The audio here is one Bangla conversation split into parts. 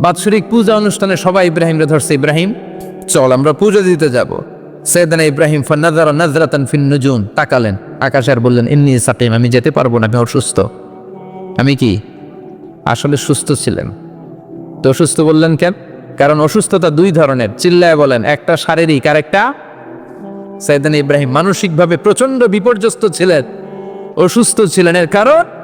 বাৎসরিক পূজা অনুষ্ঠানে সবাই ইব্রাহিমরে ধরছে, ইব্রাহিম, চল, আমরা পুজো দিতে যাব। সৈয়দানা ইব্রাহিম ফান্নাজারা নাজরাতান ফিন নুজুম তাকালেন। আকাশে আর বললেন, ইন্নি সাকিম, আমি যেতে পারব না, আমি অসুস্থ। আমি কি? আসলে সুস্থ ছিলেন। তো অসুস্থ বললেন কেন? কারণ অসুস্থতা দুই ধরনের। চিল্লায় বলেন, একটা শারীরিক আর একটা। সৈয়দানা ইব্রাহিম মানসিকভাবে প্রচণ্ড বিপর্যস্ত ছিলেন। অসুস্থ ছিলেন এর কারণ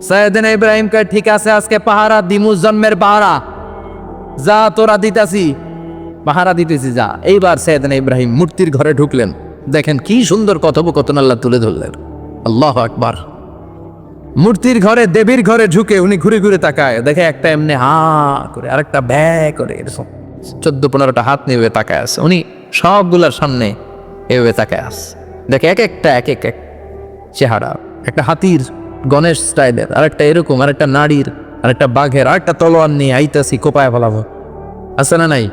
সৈয়দিন ইব্রাহিম কয়, ঠিক আছে, আজকে পাহারা দিমু জন্মের পাহারা। যা তোরা দিতাছি, পাহারা দিতেছি, যা। এইবার সৈয়দিন ইব্রাহিম মূর্তির ঘরে ঢুকলেন। দেখেন কি সুন্দর কথোপকথন আল্লাহ তুলে ধরলেন। আল্লাহ আকবার। মূর্তির ঘরে, দেবীর ঘরে ঢুকে উনি ঘুরে ঘুরে তাকায়। দেখে একটা এমনি হা করে, আরেকটা ব্যা করে এরকম। চোদ্দ পনেরোটা হাত নিয়ে তাকায় আছে। উনি সবগুলার সামনে এভাবে তাকায় আছে। দেখে এক একটা, এক এক এক চেহারা, একটা হাতির গণেশ স্টাইলের, আরেকটা এরকম, আরেকটা নারীর আরেকটা বাঘের, আরেকটা তলোয়ার নিয়ে আইতাছি, কোপায় ফেলাবো। আছে না নাই?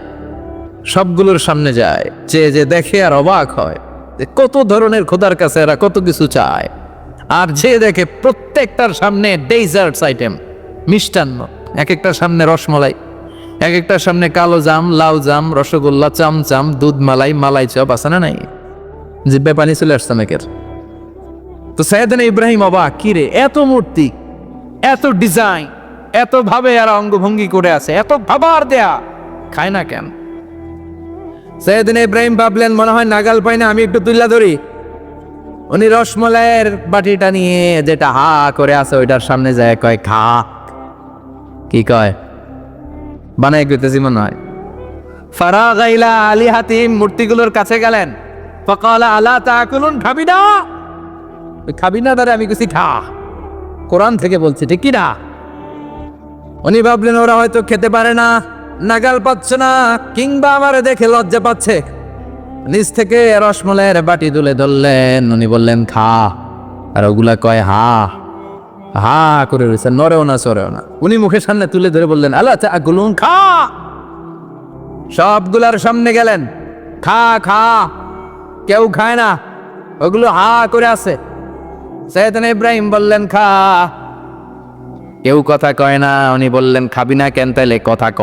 সবগুলোর সামনে যায়, যে যে দেখে আর অবাক হয় কত ধরনের খোদার কাছে এরা কত কিছু চায়। আর যে দেখে প্রত্যেকটার সামনে ডেজার্টস আইটেম মিষ্টান্ন। এক একটার সামনে রসমলাই এক একটার সামনে কালো জাম লাউ জাম, রসগোল্লা, চামচাম, দুধ মালাই মালাই চপ, আছে না নাই? জিব্বে পানি চলে আসছে অনেকের। তো সৈয়দিন ইব্রাহিম অবাক কিরে এত মূর্তি, এত ডিজাইন, এত ভাবে আর অঙ্গভঙ্গি করে আছে, এত ভাবার দেয়া, খায় না কেন? সৈয়দিন ইব্রাহিম ভাবলেন, মনে হয় নাগাল পাই না, আমি একটু তুল্লা ধরি। উনি রসমলাইয়ের বাটিটা নিয়ে যেটা হা করে আছে, ওইটার সামনে যায়, কয়, খা। কি কয়? বানাই করতেছি মনে হয়। ফারা আলী হাতিম মূর্তিগুলোর কাছে গেলেন। ফকালা, আলা তাকুলুন খাবি না? খাবি না দাঁড়ে আমি কিছু খা। কোরআন থেকে বলছি, ঠিক না? উনি ভাবলেন, ওরা হয়তো খেতে পারে না, নাগাল পাচ্ছে না, কিংবা আমারে দেখে লজ্জা পাচ্ছে। নিচ থেকে রসমলের বাটি তুলে ধরলেন। উনি বললেন, খা। আর ওগুলা কয়, হা। হা করে রয়েছে নরেও না, সরেও না। উনি মুখের সামনে তুলে ধরে বললেন আল্লাহ গুলুন খা। সবগুলার সামনে গেলেন, খা খা। কেউ খায় না। ওগুলো হা করে আছে। সৈয়দান ইব্রাহিম বললেন, খা। কেউ কথা কয় না, উনি বললেন, খাবি না কেন তাইলে কথা ক।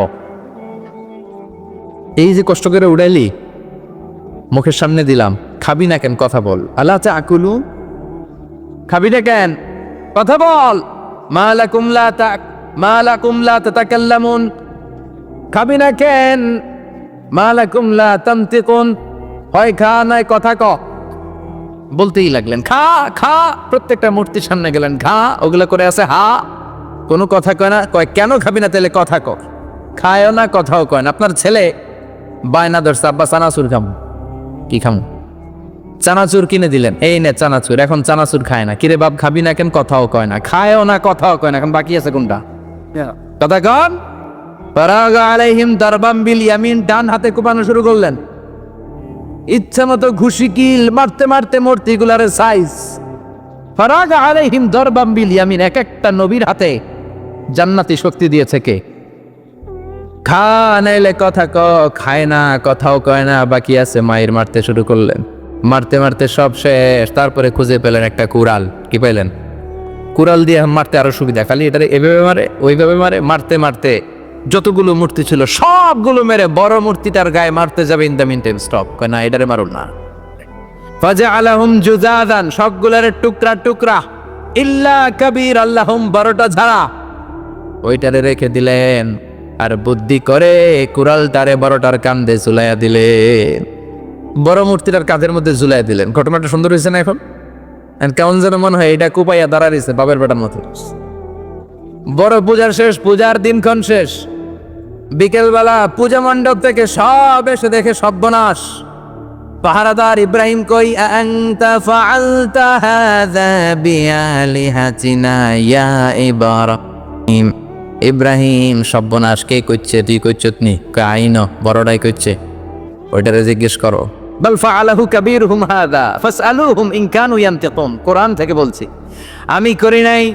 এই যে কষ্ট করে উড়াইলি, মুখের সামনে দিলাম, খাবি না কেন, কথা বল। আল্লাহ চা আকুলু? খাবি না কেন? কথা বল। মালা কুমলা তা মালা কুমলা তাতাকাল্লামুন। খাবি না কেন? মালা কুমলা তামতিকুন হয় খা নাই কথা ক। বলতেই লাগলেন খা খা। প্রত্যেকটা মূর্তির সামনে গেলেন খা ওগুলো করে আছে হা। কোনো কথা কয় না কয় কেন খাবি না তাহলে কথা ক খায়ও না কথাও কয় না। আপনার ছেলে বায়না ধরছে আব্বা চানাচুর খামু। কি খামু? চানাচুর কিনে দিলেন। এই নে চানাচুর এখন চানাচুর খায় না। কিরে বাপ খাবি না কেন কথাও কয় না। খায়ও না কথাও কয় না। এখন বাকি আছে কোনটা? কথা কন। ফারাগ আলাইহিম দারবাম বিল ইয়ামিন ডান হাতে কোপানো শুরু করলেন। ইচ্ছা মতো ঘুষি কিল, মারতে মারতে মূর্তিগুলার সাইজ ফারাগ আলাইহিম দরবাম বিল ইয়ামিন, এক একটা নবীর হাতে জান্নাতি শক্তি দিয়েছে কে? খা, নাইলে কথা ক, খায় না, কথাও কয় না, বাকি আছে মায়ের মারতে শুরু করলেন। মারতে মারতে সব শেষ, তারপরে খুঁজে পেলেন একটা কুড়াল। কি পেলেন? কুড়াল দিয়ে মারতে আরও সুবিধা, খালি এটা এভাবে মারে, ওইভাবে মারে, মারতে মারতে যতগুলো মূর্তি ছিল, সবগুলো মেরে বড় মূর্তিটার গায়ে মারতে যাবে ইন দ্য মিনটেন স্টপ কয়, না, এটারে মারুন না। ফাজা আলাহুম জুজাদান সবগুলার টুকরা টুকরা, ইল্লা কবির আল্লাহুম, বড়টা ঝাড়া। ওইটারে রেখে দিলেন, আর বুদ্ধি করে কুড়াল তারে বড়টার কান্দে ঝুলাইয়া দিলেন। বড় মূর্তিটার কাঁধের মধ্যে ঝুলাইয়া দিলেন। ঘটনাটা সুন্দর হয়েছে না এখন? কেমন যেন মনে হয়, এটা কুপাইয়া দাঁড়া বাবের বেটার মতো। বড় পূজার শেষ, পূজার দিনক্ষণ শেষ। বিকেলবেলা পূজা মণ্ডপ থেকে সব এসে দেখে সর্বনাশ। পাহারাদার ইব্রাহিম কই ইয়া ইব্রাহিম? ইব্রাহিম সব্যনাশ কে করছে? তুই করছত নি? কয় আইন বড়টাই করছে। ওইটারে জিজ্ঞেস করো। বল কোরআন থেকে বলছি। আমি করি নাই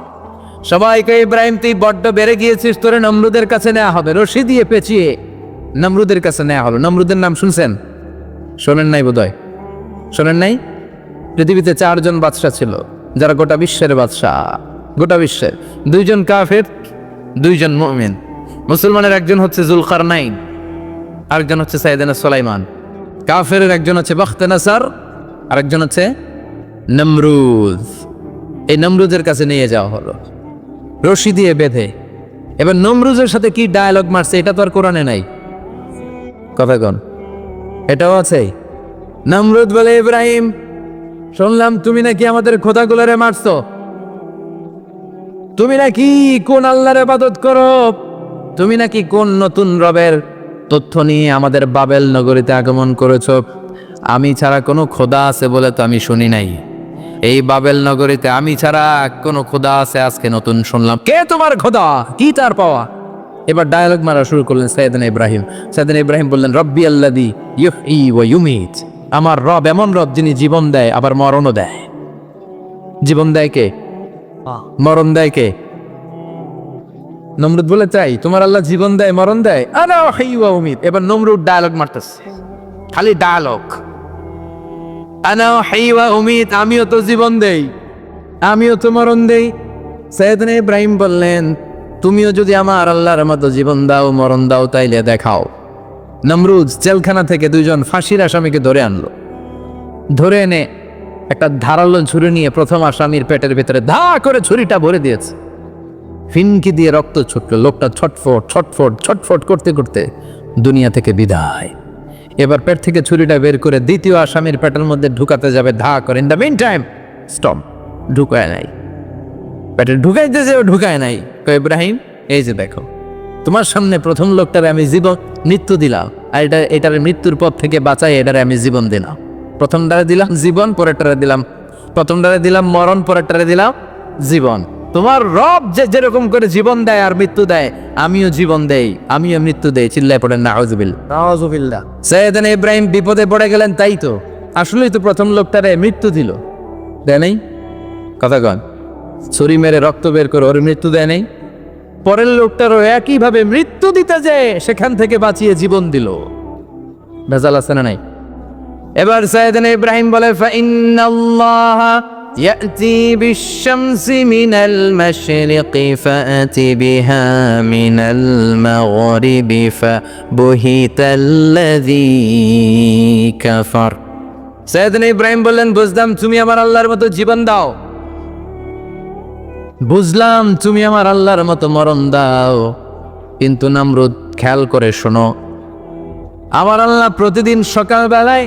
সবাইকে ইব্রাহিম, তুই বড্ড বেড়ে গিয়েছিস, তোরে নমরুদের কাছে নেওয়া হবে। রশি দিয়ে পেঁচিয়ে নমরুদের কাছে নেওয়া হলো। নমরুদের নাম শুনছেন? শোনেন নাই বোধহয়? শোনেন নাই? পৃথিবীতে চারজন বাদশাহ ছিল, যারা গোটা বিশ্বের বাদশাহ। গোটা বিশ্বের। দুইজন কাফের, দুইজন মুমিন। মুসলমানের একজন হচ্ছে জুলকার নাইন আরেকজন হচ্ছে সাইদানা সোলাইমান। কাফের একজন হচ্ছে বখতে নাসার আরেকজন হচ্ছে নমরুজ এই নমরুজের কাছে নিয়ে যাওয়া হলো। রশি দিয়ে বেঁধে। এবার নমরুজের সাথে কি ডায়ালগ মারছে, এটা তো আর কোরআনে নাই। কথা কন। এটাও আছে। নমরুদ বলে, ইব্রাহিম, শুনলাম তুমি নাকি আমাদের খোদাগুলোরে মারছো। তুমি নাকি কোন আল্লাহর ইবাদত করো? তুমি নাকি কোন নতুন রবের তথ্য নিয়ে আমাদের বাবেল নগরীতে আগমন করেছ? আমি ছাড়া কোনো খোদা আছে বলে তো আমি শুনি নাই। এই বাবেল নগরীতে আমি ছাড়া কোনো খোদা আছে? আজকে নতুন শুনলাম। কে তোমার খোদা? কি তার পাওয়া? এবার ডায়ালগ মারা শুরু করলেন সৈয়দিন ইব্রাহিম। সৈয়দিন ইব্রাহিম বললেন, রব্বি আল্লাদি ইউহ ই ইউমিত। আমার রব এমন রব যিনি জীবন দেয়, আবার মরণও দেয়। জীবন দেয় কে? মরণ দেয় কে? নমরুদ বলে, চাই, তোমার আল্লাহ জীবন দেয়, মরণ দেয়? আনা হাইওয়া উমিদ এবার নমরুদ ডায়ালগ মারতেছে। খালি ডায়ালগ আনা হাইওয়া উমিদ আমিও তো জীবন দেই, আমিও তো মরণ দেই। সৈয়দিন ইব্রাহিম বললেন, তুমিও যদি আমার আল্লাহর মতো জীবন দাও, মরণ দাও, তাইলে দেখাও। নমরুজ জেলখানা থেকে দুইজন ফাঁসির আসামিকে ধরে আনলো। ধরে এনে একটা ধারালো ছুরি নিয়ে প্রথম আসামির পেটের ভিতরে ধা করে ছুরিটা ভরে দিয়েছে। ফিনকি দিয়ে রক্ত ছুটলো, লোকটা ছটফট ছটফট ছটফট করতে করতে দুনিয়া থেকে বিদায়। এবার পেট থেকে ছুরিটা বের করে দ্বিতীয় আসামির পেটের মধ্যে ঢুকাতে যাবে ধা করে। In the meantime stop ঢুকায় নাই। পেটে ঢুকাইতেছে ও ঢুকায় নাই। কয় ইব্রাহিম, এই যে দেখো, তোমার সামনে প্রথম লোকটারে আমি জীবন, মৃত্যু দিলাম। আর এটা, এটার মৃত্যুর পথ থেকে বাঁচাই, এটারে আমি জীবন দিলাম। প্রথম প্রথমটারে দিলাম জীবন, পরেরটারে দিলাম প্রথম প্রথমটারে দিলাম মরণ, পরেরটারে দিলাম জীবন। তোমার রব যে যেরকম করে জীবন দেয় আর মৃত্যু দেয় আমিও জীবন দেই আমিও মৃত্যু দেই চিল্লায় পড়েন না আউজবিল নাওয়াজুবিল্লাহ সৈয়দান ইব্রাহিম বিপদে পড়ে গেলেন তাই তো। আসলেই তো প্রথম লোকটারে মৃত্যু দিল। দেয় নাই? কথা কন। ছুরি মেরে রক্ত বের করে ওর মৃত্যু দেয় নাই? পরের লোকটারও একইভাবে মৃত্যু দিতে যে সেখান থেকে বাঁচিয়ে জীবন দিল। ভেজাল আছে না নাই? এবার সাইয়েদান ইব্রাহিম বলে ফাইন্নাল্লাহ يأتي بالشمس من المشرق فأت بها من المغرب فبهت الذي كفر সাইয়েদান ইব্রাহিম বললেন বুঝলাম তুমি আমার আল্লাহর মতো জীবন দাও বুঝলাম তুমি আমার আল্লাহর মতো মরণ দাও কিন্তু নামরুদ খেয়াল করে শোনো আমার আল্লাহ প্রতিদিন সকালবেলায়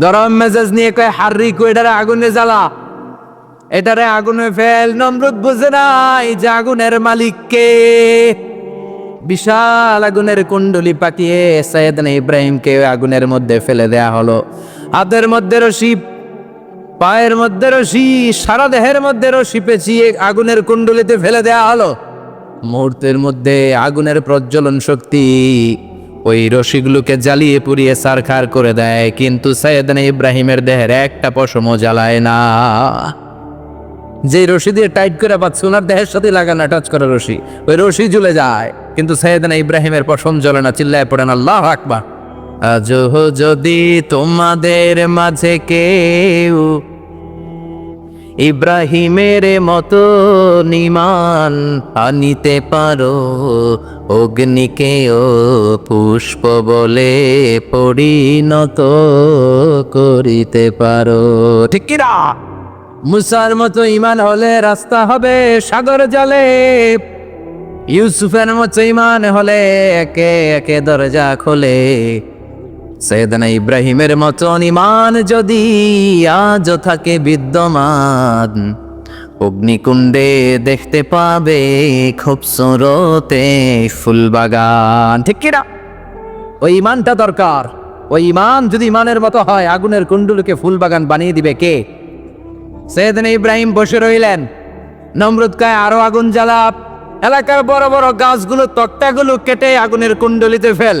গরম মেজাজ নিয়ে কয়, হার্রি এটারে আগুনে জ্বালা। এটারে আগুনে ফেল, নমরুদ বুঝে নাই যে আগুনের মালিক কে। বিশাল আগুনের কুণ্ডলি পাকিয়ে সৈয়দনা ইব্রাহিমকে আগুনের মধ্যে ফেলে দেয়া হলো। হাতের মধ্যে রশি, পায়ের মধ্যে রশি, সারা দেহের মধ্যে রশি পেঁচিয়ে আগুনের কুণ্ডলিতে ফেলে দেয়া হলো। মুহূর্তের মধ্যে আগুনের প্রজ্বলন শক্তি ওই রশিগুলোকে জ্বালিয়ে পুড়িয়ে সারখার করে দেয়, কিন্তু সৈয়দনা ইব্রাহিমের দেহের একটা পশমও জ্বালায় না। যে রশি দিয়ে টাইট করে পাচ্ছে ওনার দেহের সাথে লাগানো টাচ করা রশি। ওই রশি ঝুলে যায়, কিন্তু সৈয়দনা ইব্রাহিমের পশম জ্বলে না, চিল্লায় পড়েন, আল্লাহ আকবার। আজ যদি তোমাদের মাঝে কেউ ইব্রাহিমের মতো নিমান আনিতে পারো, অগ্নিকেও পুষ্প বলে পরিণত করিতে পারো। ঠিক কিনা? মুসার মতো ইমান হলে রাস্তা হবে সাগর জলে, ইউসুফের মতো ইমান হলে একে একে দরজা খোলে সৈয়দনা ইব্রাহিমের মতন ইমান যদি আজ থাকে বিদ্যমান, অগ্নিকুণ্ডে দেখতে পাবে খুবসুরতে ফুলবাগান। ঠিক কিনা? ওই ইমানটা দরকার। ওই ইমান যদি ইমানের মতো হয়, আগুনের কুণ্ডুলকে ফুলবাগান বানিয়ে দিবে কে? সৈয়দনা ইব্রাহিম বসে রইলেন। নমরুদ কায়, আরও আগুন জ্বালাপ এলাকার বড় বড় গাছগুলো, তক্তাগুলো কেটে আগুনের কুণ্ডলিতে ফেল।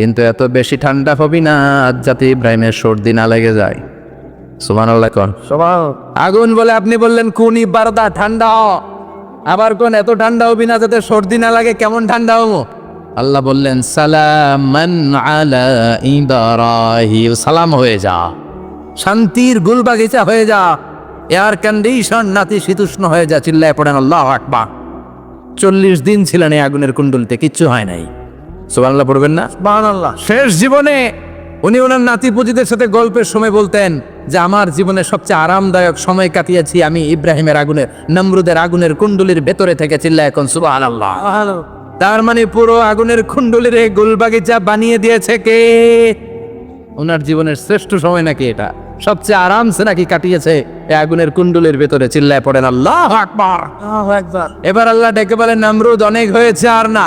কিন্তু এত বেশি ঠান্ডা হবি না আজ যাতে ইব্রাহিমের সর্দি না লেগে যায়। সুমান আল্লাহ কন আগুন বলে আপনি বললেন কোন ইবারদা ঠান্ডা আবার কোন এত ঠান্ডা হবি না যাতে সর্দি না লাগে কেমন ঠান্ডা হব? আল্লাহ বললেন সালামান আলা ইব্রাহিম। সালাম হয়ে যা। শান্তির গুল বাগিচা হয়ে যা। এয়ার কন্ডিশন নাতি শীতুষ্ণ হয়ে যা চিল্লায় পড়েন আল্লাহ আকবার। চল্লিশ দিন ছিলেন এই আগুনের কুণ্ডুলিতে কিচ্ছু হয় নাই। সুবহানাল্লাহ পড়বেন না? সুবহানাল্লাহ। শেষ জীবনে উনি ওনার নাতি পুজিদের সাথে গল্পের সময় বলতেন যে আমার জীবনে সবচেয়ে আরামদায়ক সময় কাটিয়েছি আমি ইব্রাহিমের আগুনের নমরুদের আগুনের কুণ্ডুলির ভেতরে থেকে চিল্লা এখন সুবহানাল্লাহ। তার মানে পুরো আগুনের কুণ্ডুলির এই গুলবাগিচা বানিয়ে দিয়েছে কে? ওনার জীবনের শ্রেষ্ঠ সময় নাকি এটা? সবচেয়ে আরামসে নাকি কাটিয়েছে এই আগুনের কুণ্ডুলির ভেতরে চিল্লায় পড়েন আল্লাহ আকবার। এবার আল্লাহ ডেকে বলেন নামরুদ অনেক হয়েছে আর না।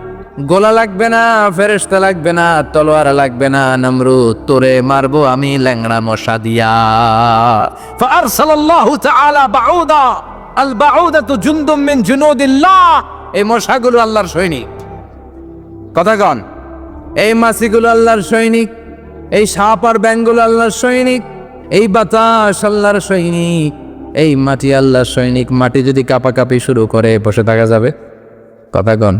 গোলা লাগবে না, ফেরেশতা লাগবে না, তলোয়ার লাগবে না নমরুদ তোরে মারবো আমি ল্যাংড়া মশা দিয়া। ফারসালাল্লাহু তাআলা বাউদা, আল বাউদাতু জুনদুম মিন জুনুদিল্লাহ। এই মশাগুলো আল্লাহর সৈনিক। কথা কন। এই মাছিগুলো আল্লাহর সৈনিক, এই সাপ আর ব্যাঙগুলো আল্লাহর সৈনিক, এই বাতাস আল্লাহর সৈনিক, এই মাটি আল্লাহর সৈনিক। মাটি যদি কাপাকাপি শুরু করে, বসে থাকা যাবে? কথা কন।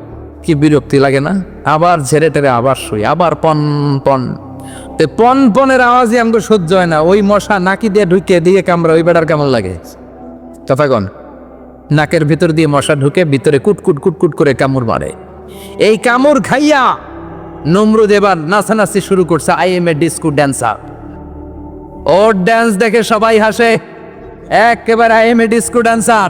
কি বিরক্তি লাগে না? আবার ঝেড়ে টেরে আবার শুই, আবার পন পন। তে পন পনেরো আওয়াজই আমাকে সহ্য হয় না। ওই মশা নাকি দিয়ে ঢুকে দিয়ে কামড়া ওই বেড়ার কেমন লাগে? কথাগণ নাকের ভিতর দিয়ে মশা ঢুকে ভিতরে কুটকুট কুটকুট করে কামড় মারে। এই কামড় খাইয়া নমরুদ এবার নাচানাচি শুরু করছে I am a disco dancer or dance দেখে সবাই হাসে। একেবারে I am a disco dancer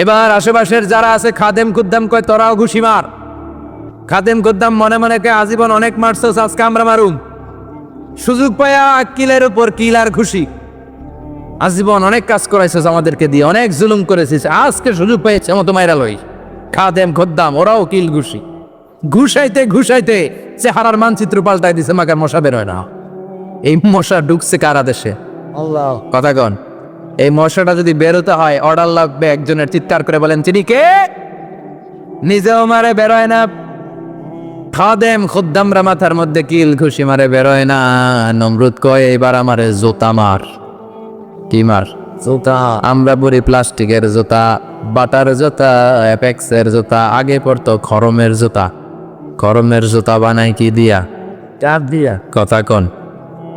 এবার আশেপাশের যারা আছে খাদেম কুদ্দাম কয় তোরাও ঘুষি মার। খাদেম কুদ্দাম মনে মনে কে আজীবন অনেক মারছস আজকে আমরা মারুম। সুযোগ পায়া কিলের উপর কিল আর ঘুষি। আজীবন অনেক কাজ করাইছিস আমাদেরকে দিয়ে অনেক জুলুম করেছিস আজকে সুযোগ পেয়েছে মতো মাইরা লই। খাদেম খদ্দাম ওরাও কিল ঘুষি। ঘুষাইতে ঘুষাইতে চেহারার মানচিত্র পাল্টাই দিছে মাকার মশা বেরোয় না। এই মশা ঢুকছে কারা দেশে আল্লাহ। কথা কন। এই মশাটা যদি বেরোতে হয় অর্ডার লাগবে একজনের চিৎকার করে বলেন তিনি কে? নিজেও মারে বেরোয় না। খাদেম খুদ্দামরা মাথার মধ্যে কিল খুশি মারে বেরোয় না। নমরুদ কয় এবার আমারে জোতা মার। কি মার? জুতা। আমরা পরি প্লাস্টিকের জুতা বাটার জুতা অ্যাপেক্সের জুতা আগে পড়তো খরমের জুতা। খরমের জুতা বানাই কি দিয়া? চাপ দিয়া। কথা কন।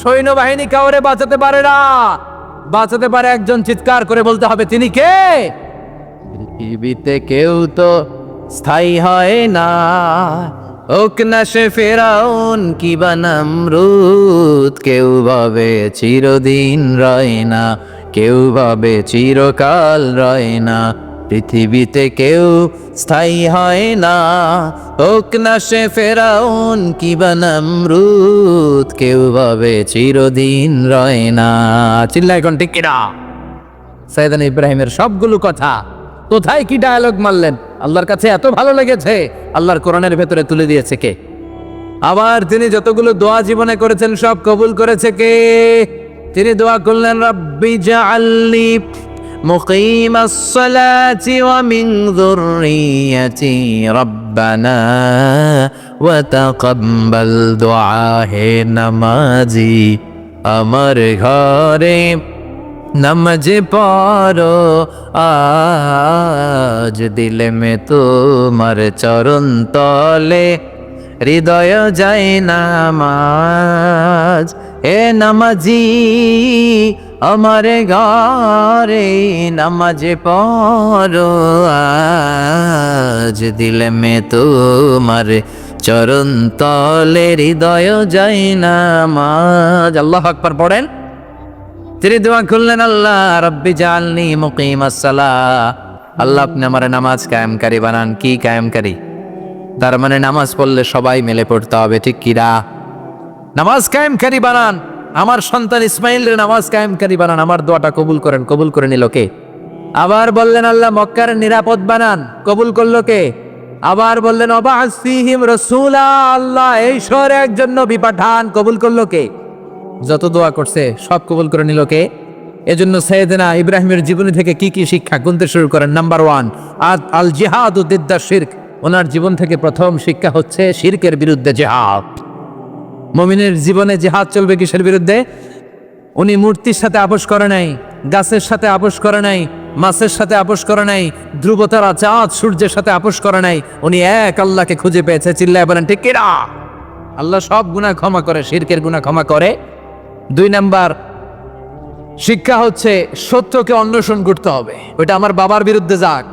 সৈন্যবাহিনী কাউরে বাঁচাতে পারে না। বাঁচাতে পারে একজন চিৎকার করে বলতে হবে, তিনি কে? পৃথিবীতে কেউ তো স্থায়ী হয় না। ওক না সে ফেরাউন কি বানামরুদ কেউ ভাবে চিরদিন রয় না, কেউ ভাবে চিরকাল রয় না। পৃথিবীতে কেউ স্থায়ী হয় না। ওক না সে ফেরাউন কি বানামরুদ কেউ ভাবে চিরদিন রয় না। চিল্লাই কোন ঠিক কিনা ইব্রাহিমের সবগুলো কথা। কোথায় কি ডায়ালগ মারলেন? আল্লাহর কাছে এত ভালো লেগেছে। আল্লাহর কোরআনের ভেতরে তুলে দিয়েছে কে? আবার তিনি যতগুলো দোয়া জীবনে করেছেন সব কবুল করেছে কে? তিনি দোয়া করলেন, রব্বি জাআলনি মুকিম الصلاة ومن ذريتي ربنا وتقبل دعاء নামাজি আমার ঘরে নমজ পড়ো আজ দিলে মে তোমার চরণ তলে হৃদয় যায় নামাজ এ নামাজি, আমার ঘরে নামাজ পড়ো, আজ দিলে মে তোমার চরণ তলে হৃদয় যায় নামাজ। আল্লাহ আকবার পড়েন। তিনি দোয়া খুললেন আল্লাহ রব্বি জালনি মুকিম আসসালা। আল্লাহ আপনি আমার নামাজ কায়েমকারী বানান। কি কায়েমকারী? তার মানে নামাজ পড়লে সবাই মিলে পড়তে হবে, ঠিক কিরা নামাজ কায়েমকারী বানান। আমার সন্তান ইসমাইলের নামাজ কায়েমকারী বানান। আমার দোয়াটা কবুল করেন। কবুল করে নিল আবার বললেন, আল্লাহ মক্কার নিরাপদ বানান। কবুল করল কে? আবার বললেন অবাহিম রসুলা, আল্লাহ এই শহরে একজন নবী পাঠান। কবুল করল কে? যত দোয়া করছে, সব কবুল করে নিল কে? এজন্য সৈয়দনা ইব্রাহিমের জীবনী থেকে কি কি শিক্ষা গুনতে শুরু করেন? নাম্বার ওয়ান আল জিহাদ উদ্দিদ্দা শির্ক। ওনার জীবন থেকে প্রথম শিক্ষা হচ্ছে শিরকের বিরুদ্ধে জেহাদ। মমিনের জীবনে জেহাদ চলবে কিসের বিরুদ্ধে? উনি মূর্তির সাথে আপোষ করে নাই, গাছের সাথে আপোষ করে নাই, মাছের সাথে আপোষ করে নাই, ধ্রুবতারা চাঁদ, সূর্যের সাথে আপোষ করে নাই। উনি এক আল্লাহকে খুঁজে পেয়েছে, চিল্লায় বলেন, ঠিক কিনা? আল্লাহ সব গুনাহ ক্ষমা করে, শিরকের গুনাহ ক্ষমা করে। দুই নাম্বার, শিক্ষা হচ্ছে সত্যকে অন্বেষণ করতে হবে। ওইটা আমার বাবার বিরুদ্ধে যাক,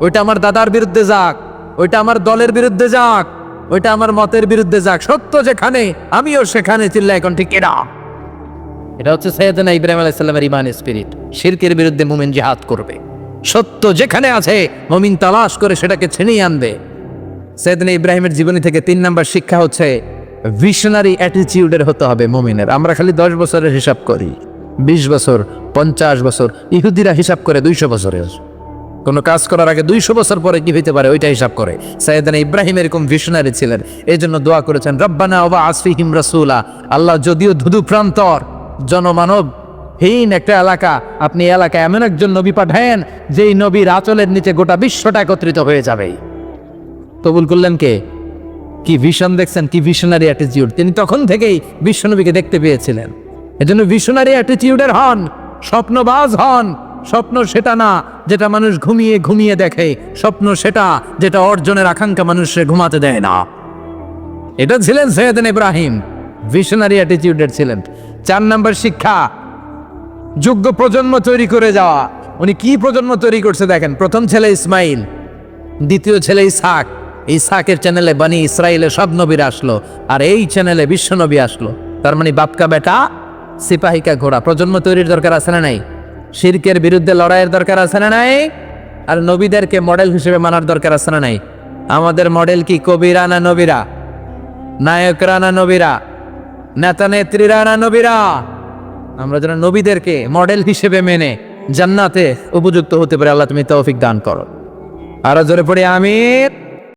ওইটা আমার দাদার বিরুদ্ধে যাক, ওইটা আমার দলের বিরুদ্ধে যাক। ওইটা আমার মতের বিরুদ্ধে যাক। সত্য যেখানে, আমিও সেখানে চিল্লা এখন ঠিক এরা। এটা হচ্ছে সৈয়দনা ইব্রাহিম আলাইসাল্লামের ইমান স্পিরিট। শিরকের বিরুদ্ধে মুমিন জিহাদ করবে। সত্য যেখানে আছে, মুমিন তালাশ করে সেটাকে ছিনিয়ে আনবে। সৈয়দনা ইব্রাহিমের জীবনী থেকে তিন নাম্বার শিক্ষা হচ্ছে, ভিশনারি অ্যাটিচিউডের হতে হবে মুমিনের। আমরা খালি দশ বছরের হিসাব করি, বিশ বছর, পঞ্চাশ বছর, ইহুদিরা হিসাব করে দুইশো বছরের। কোনো কাজ করার আগে দুইশো বছর পরে কি হইতে পারে ওইটা হিসাব করে। সাইদানা ইব্রাহিম এরকম ভিশনারি ছিলেন। এই জন্য দোয়া করেছেন, রব্বানা ওবা আসফিহিম রাসুলা। আল্লাহ যদিও ধুধু প্রান্তর, জনমানব হীন একটা এলাকা, আপনি এলাকায় এমন একজন নবী পাঠায়েন, যেই নবীর আচলের নিচে গোটা বিশ্বটা একত্রিত হয়ে যাবে। কবুল করলেন কে? কি ভিশন দেখছেন? কি ভিশনারি অ্যাটিটিউড তিনি তখন থেকেই বিশ্বনবীকে দেখতে পেয়েছিলেন। এজন্য ভিশনারি অ্যাটিটিউডের হন, স্বপ্নবাজ হন। স্বপ্ন সেটা না যেটা মানুষ ঘুমিয়ে ঘুমিয়ে দেখে। স্বপ্ন সেটা যেটা অর্জনের আকাঙ্ক্ষা মানুষের ঘুমাতে দেয় না। এটা ছিলেন সৈয়দিন ইব্রাহিম ভিশনারি অ্যাটিটিউডের ছিলেন। চার নম্বর শিক্ষা, যোগ্য প্রজন্ম তৈরি করে যাওয়া। উনি কি প্রজন্ম তৈরি করছে দেখেন। প্রথম ছেলে ইসমাইল, দ্বিতীয় ছেলে ইসাক ইসাকের চ্যানেলে বানি ইসরায়েলের সব নবীরা আসলো, আর এই চ্যানেলে বিশ্ব নবী আসলো। তার মানে বাপকা বেটা, সিপাহিকা ঘোড়া। প্রজন্ম তৈরির দরকার আছে না নাই? শিরকের বিরুদ্ধে লড়াইয়ের দরকার আছে না নাই? আর নবীদেরকে মডেল হিসেবে মানার দরকার আছে না নাই? আমাদের মডেল কি? কবিরা না নবীরা? নায়করা না নবীরা? নেতা নেত্রীরা না নবীরা? আমরা যেন নবীদেরকে মডেল হিসেবে মেনে জান্নাতে উপযুক্ত হতে পারে। আল্লাহ তুমি তৌফিক দান করো। আরও জোরে পড়ে আমির